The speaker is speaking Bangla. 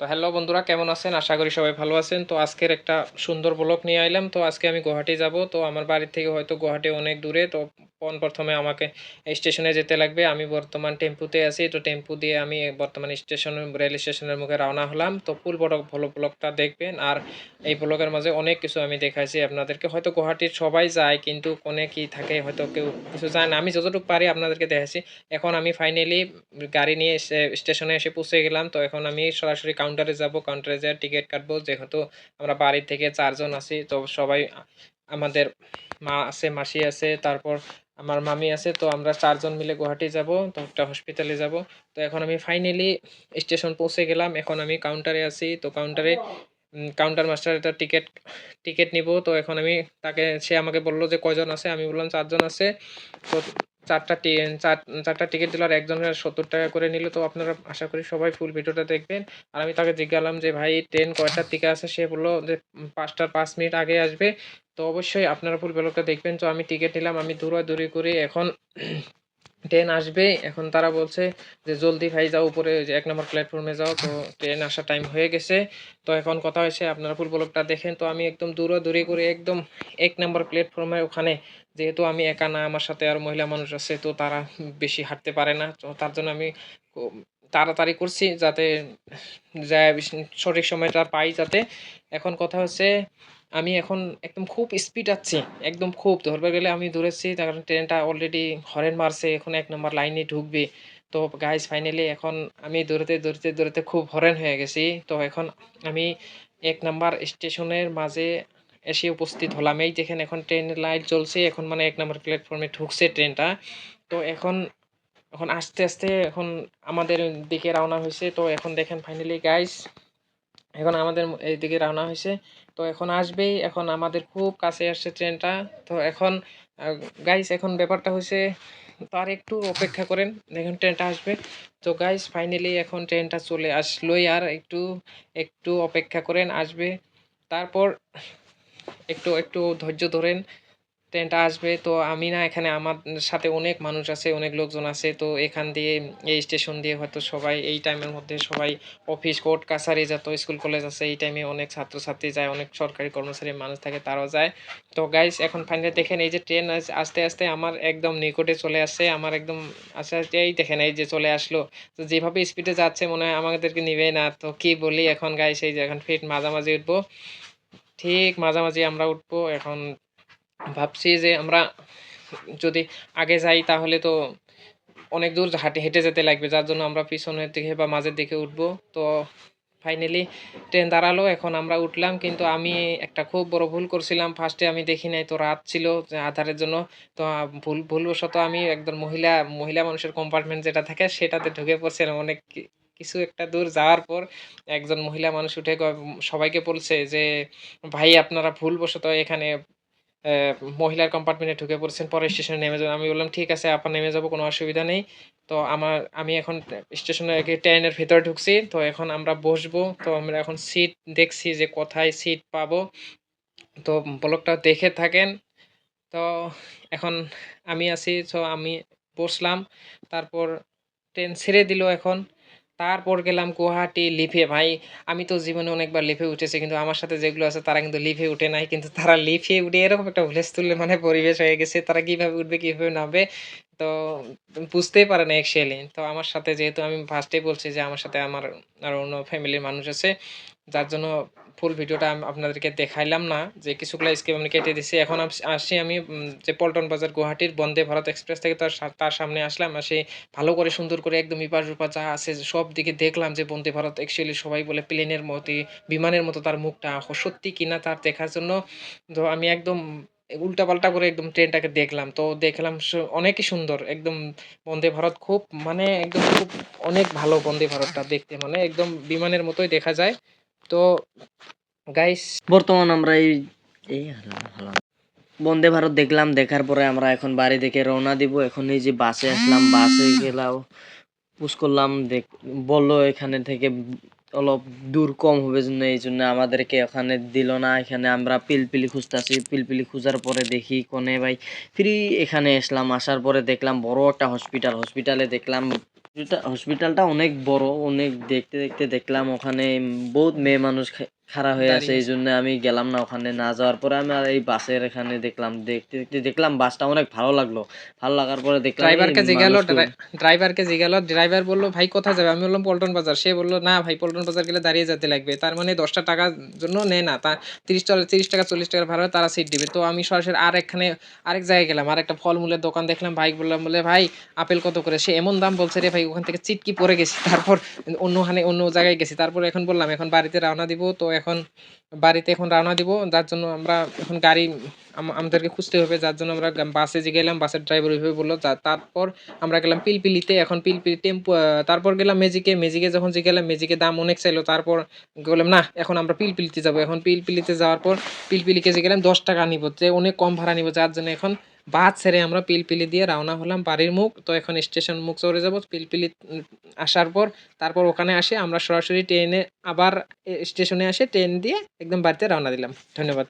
তো হ্যালো বন্ধুরা, কেমন আছেন? আশা করি সবাই ভালো আছেন। তো আজকের একটা সুন্দর ব্লগ নিয়ে আইলাম। তো আজকে আমি গুয়াহাটি যাব। তো আমার বাড়ি থেকে হয়তো গুয়াহাটি অনেক দূরে। তো পন প্রথমে আমাকে স্টেশনে যেতে লাগবে। আমি বর্তমান টেম্পুতে আছি। তো টেম্পু দিয়ে আমি বর্তমান স্টেশন, রেল স্টেশনের মুখে রওনা হলাম। তো ফুল বড় ভালো ব্লগটা দেখবেন। আর এই ব্লগের মাঝে অনেক কিছু আমি দেখাইছি আপনাদেরকে। হয়তো গুয়াহাটির সবাই যায়, কিন্তু কোনে কি থাকে, হয়তো কেউ কিছু যায় না। আমি যতটুকু পারি আপনাদেরকে দেখাইছি। এখন আমি ফাইনালি গাড়ি নিয়ে স্টেশনে এসে পৌঁছে গেলাম। তো এখন আমি সরাসরি কাউন্টারে যাব কাউন্টারে যেয়ে টিকিট কাটবো। যেহেতু আমরা বাড়ি থেকে চারজন আছি, তো সবাই আমাদের মা আছে, মাসি আছে, তারপর আমার মামি আছে, তো আমরা চারজন মিলে গুয়াহাটি যাব, তো একটা হসপিটালে যাব। তো এখন আমি ফাইনালি স্টেশন পৌঁছে গেলাম। এখন আমি কাউন্টারে আছি, তো কাউন্টারে কাউন্টার মাস্টার একটা টিকিট টিকিট নিব। তো এখন আমি তাকে, সে আমাকে বলল যে কয়জন আছে? আমি বললাম চারজন আছে। তো চারটা চার চারটা টিকিট দিল আর একজন সত্তর টাকা করে নিল। তো আপনারা আশা করি সবাই ফুল ভিডিওটা দেখবেন। আর আমি তাকে জিজ্ঞালাম যে, ভাই ট্রেন কয়টার দিকে আছে? সে বলল যে, পাঁচটার পাঁচ মিনিট আগে আসবে। তো অবশ্যই আপনারা ফুল ব্লগটা দেখবেন। তো আমি টিকিট নিলাম। আমি দৌড়াদৌড়ি করে এখন ট্রেন আসবে, এখন তারা বলছে যে জলদি ভাই যাও উপরে যে এক নম্বর প্ল্যাটফর্মে যাও, তো ট্রেন আসার টাইম হয়ে গেছে। তো এখন কথা হয়েছে আপনারা ফুল দেখেন, তো আমি একদম দূরে দূরে করে একদম এক নম্বর প্ল্যাটফর্মে ওখানে, যেহেতু আমি একা না, আমার সাথে আর মহিলা মানুষ আছে, তো তারা বেশি হাঁটতে পারে না, তো তার জন্য আমি তাড়াতাড়ি করছি যাতে যায়, সঠিক সময়টা পাই যাতে। এখন কথা হচ্ছে আমি এখন একদম খুব স্পিড আছি, একদম খুব। ধরবে গেলে আমি দৌড়েছি তার কারণ ট্রেনটা অলরেডি হরেন মারছে, এখন এক নম্বর লাইনে ঢুকবে। তো গাইজ ফাইনালি এখন আমি দৌড়তে দৌড়তে দৌড়তে খুব হরেন হয়ে গেছি। তো এখন আমি এক নাম্বার স্টেশনের মাঝে এসে উপস্থিত হলাম। এই দেখেন এখন ট্রেনের লাইট জ্বলছে, এখন মানে এক নম্বর প্ল্যাটফর্মে ঢুকছে ট্রেনটা তো এখন এখন আস্তে আস্তে এখন আমাদের দিকে রওনা হয়েছে। তো এখন দেখেন ফাইনালি গাইস এখন আমাদের এইদিকে রওনা হয়েছে তো এখন আসবেই, এখন আমাদের খুব কাছে আসছে ট্রেনটা। তো এখন গাইস এখন ব্যাপারটা হয়েছে তার একটু অপেক্ষা করেন এখন ট্রেনটা আসবে। তো গাইস ফাইনালি এখন ট্রেনটা চলে আসলোই আর একটু একটু অপেক্ষা করেন, আসবে। তারপর একটু একটু ধৈর্য ধরেন। ট্রেনটা আসবে, তো আমি না এখানে আমার সাথে অনেক মানুষ আছে, অনেক লোকজন আছে, তো এখান দিয়ে, এই স্টেশন দিয়ে হয়তো সবাই, এই টাইমের মধ্যে সবাই অফিস কোর্ট কাছারি যত স্কুল কলেজ আছে, এই টাইমে অনেক ছাত্রছাত্রী যায়, অনেক সরকারি কর্মচারী মানুষ থাকে, তারাও যায়। তো গাইস এখন ফাইনালি দেখেন এই যে ট্রেন আস্তে আস্তে আমার একদম নিকটে চলে আসছে, আমার একদম আস্তে আস্তে এই দেখেন, এই যে চলে আসলো। তো যেভাবে স্পিডে যাচ্ছে, মনে হয় আমাদেরকে নিবে না। তো কি বলি এখন গাইস এই যে এখন ফিট মাঝামাঝি উঠবো। ঠিক মাঝামাঝি আমরা উঠবো, এখন ভাবছি যে আমরা যদি আগে যাই তাহলে তো অনেক দূর হাঁটে, হেঁটে যেতে লাগবে। যার জন্য আমরা পিছনের দিকে বা মাঝের দিকে উঠবো। তো ফাইনালি ট্রেন দাঁড়াল, এখন আমরা উঠলাম। কিন্তু আমি একটা খুব বড় ভুল করছিলাম। ফার্স্টে আমি দেখি নাই, তো রাত ছিল আধারের জন্য। তো ভুল, ভুলবশত আমি একদম মহিলা মহিলা মানুষের কম্পার্টমেন্ট যেটা থাকে সেটাতে ঢুকে পড়ছিলাম। অনেক কিছু একটা দূর যাওয়ার পর একজন মহিলা মানুষ উঠে সবাইকে বলছে যে, ভাই, আপনারা ভুলবশত এখানে মহিলার কম্পার্টমেন্টে ঢুকে পড়ছেন, পরে স্টেশনে নেমে যাবেন। আমি বললাম, ঠিক আছে, আপা, নেমে যাব, কোনো অসুবিধা নেই। তো আমার, আমি এখন স্টেশনে ট্রেনের ভিতরে ঢুকছি। তো এখন আমরা বসবো। তো আমরা এখন সিট দেখছি যে কোথায় সিট পাবো। তো ব্লগটা দেখে থাকেন। তো এখন আমি আছি, তো আমি বসলাম। তারপর ট্রেন ছেড়ে দিল এখন। তারপর গেলাম গুয়াহাটি, লিফে। ভাই, আমি তো জীবনে অনেকবার লিফে উঠেছি, কিন্তু আমার সাথে যেগুলো আছে তারা কিন্তু লিফে উঠে নাই, কিন্তু তারা লিফে উঠে এরকম একটা হুলস্থুল মানে পরিবেশ হয়ে গেছে, তারা কীভাবে উঠবে, কীভাবে নামবে। তো বুঝতেই পারে না অ্যাকচুয়ালি তো আমার সাথে যেহেতু আমি ফার্স্টেই বলছি যে আমার সাথে আমার আর অন্য ফ্যামিলির মানুষ আছে, যার জন্য ফুল ভিডিওটা আমি আপনাদেরকে দেখাইলাম না। যে কিছুগুলো স্কিপ আমি কেটে দিছি। এখন আস- আমি যে পল্টন বাজার গুয়াহাটির বন্দে ভারত এক্সপ্রেস থেকে তার তার সামনে আসলাম। আসে ভালো করে সুন্দর করে একদম ইপার রূপা যা আছে সব দিকে দেখলাম যে বন্দে ভারত অ্যাকচুয়ালি সবাই বলে প্লেনের মতোই, বিমানের মতো তার মুখটা। সত্যি কিনা তার দেখার জন্য তো আমি একদম উল্টাপাল্টা করে একদম ট্রেনটাকে দেখলাম। তো দেখলাম অনেকই সুন্দর, একদম বন্দে ভারত খুব মানে একদম খুব অনেক ভালো বন্দে ভারতটা দেখতে মানে একদম বিমানের মতোই দেখা যায়। তো গাইস বর্তমান আমরা এই এই বন্দে ভারত দেখলাম, দেখার পরে আমরা এখন বাড়ি থেকে রওনা দিব। এখন এই যে বাসে আসলাম, বাসে গেলাম, পুশ করলাম, দেখ, বলল এখানে থেকে অলপ দূর কম হবে জন্য এই জন্য আমাদেরকে ওখানে দিল না। এখানে আমরা পিলপিলি খুঁজতেছি। পিলপিলি খোঁজার পরে দেখি কোনে ভাই ফ্রি এখানে আসলাম। আসার পরে দেখলাম বড় একটা হসপিটাল হসপিটালে দেখলাম হসপিটালটা অনেক বড়। অনেক দেখতে দেখতে দেখলাম ওখানে বহুত মেয়ে মানুষ খাড়া হয়ে আছে দাঁড়িয়ে। এই জন্য আমি গেলাম না ওখানে। না যাওয়ার পরে আমি আর এই বাসের এখানে দেখলাম দেখতে দেখতে দেখলাম বাসটা অনেক ভালো লাগল। ভালো লাগার পরে দেখলাম এই ড্রাইভারকে মানুষগুলো- ড্রাইভারকে জিজ্ঞালো ড্রাইভার বলল ভাই কোথায় যাবে? আমি বললাম পল্টন বাজার। সে বলল না ভাই পল্টন বাজার গেলে দাঁড়িয়ে যেতে লাগবে। তার মানে দশটা টাকার জন্য নেয় না। তা তিরিশ টাকা তিরিশ টাকা চল্লিশ টাকার ভাড়া তারা সিট দিবে। তো আমি সরাসরি আর এখানে আরেক জায়গায় গেলাম আর একটা ফলমূলের দোকান দেখলাম। ভাই বললাম বলে ভাই আপেল কত করে? সে এমন দাম বলছে রে ভাই ওখান থেকে চিটকি পড়ে গেছি। তারপর অন্যখানে অন্য জায়গায় গেছি। তারপর এখন বললাম এখন বাড়িতে রওনা দিব। তো এখন বাড়িতে এখন রওনা দিব, যার জন্য আমরা এখন গাড়ি আম- আমাদেরকে খুঁজতে হবে, যার জন্য আমরা বাসে যে গেলাম, বাসের ড্রাইভার ওইভাবে বলল। তারপর আমরা গেলাম পিলপিলিতে, এখন পিলপিলি টেম্পো তারপর গেলাম মেজিকে মেজিকে যখন যে গেলাম মেজিকে দাম অনেক চাইলো, তারপর বললাম, না, এখন আমরা পিলপিলিতে যাব। এখন পিলপিলিতে যাওয়ার পর পিলপিলিকে যে গেলাম, দশ টাকা নিব, যে অনেক কম ভাড়া নিব, যার জন্য এখন বাস ছেড়ে আমরা পিলপিলি দিয়ে রওনা হলাম বাড়ির মুখ। তো এখন স্টেশন মুখ চড়ে যাব পিলপিলি আসার পর। তারপর ওখানে আসে আমরা সরাসরি ট্রেনে আবার স্টেশনে আসে ট্রেন দিয়ে একদম বাড়িতে রওনা দিলাম। ধন্যবাদ।